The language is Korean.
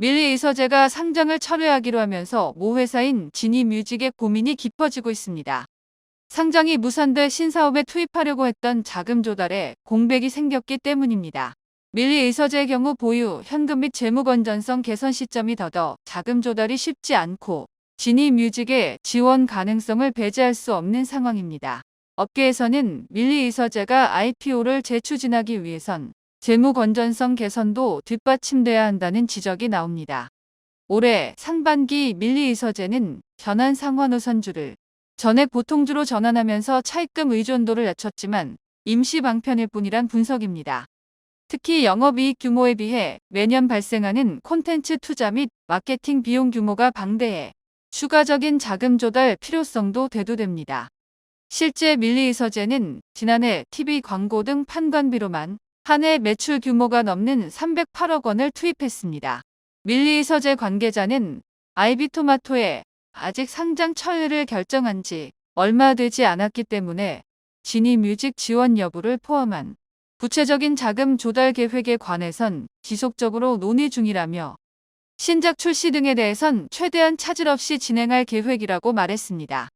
밀리 이서재가 상장을 철회하기로 하면서 모 회사인 지니 뮤직의 고민이 깊어지고 있습니다. 상장이 무산돼 신사업에 투입하려고 했던 자금 조달에 공백이 생겼기 때문입니다. 밀리 이서재의 경우 보유, 현금 및 재무 건전성 개선 시점이 더더 자금 조달이 쉽지 않고 지니 뮤직의 지원 가능성을 배제할 수 없는 상황입니다. 업계에서는 밀리 이서재가 IPO를 재추진하기 위해선 재무 건전성 개선도 뒷받침돼야 한다는 지적이 나옵니다. 올해 상반기 밀리 이서재는 현안 상환 우선주를 전액 보통주로 전환하면서 차입금 의존도를 낮췄지만 임시 방편일 뿐이란 분석입니다. 특히 영업이익 규모에 비해 매년 발생하는 콘텐츠 투자 및 마케팅 비용 규모가 방대해 추가적인 자금 조달 필요성도 대두됩니다. 실제 밀리 이서재는 지난해 TV 광고 등 판관비로만 한 해 매출 규모가 넘는 308억 원을 투입했습니다. 밀리 이서재 관계자는 아이비토마토에 아직 상장 철회를 결정한 지 얼마 되지 않았기 때문에 지니뮤직 지원 여부를 포함한 구체적인 자금 조달 계획에 관해선 지속적으로 논의 중이라며 신작 출시 등에 대해선 최대한 차질 없이 진행할 계획이라고 말했습니다.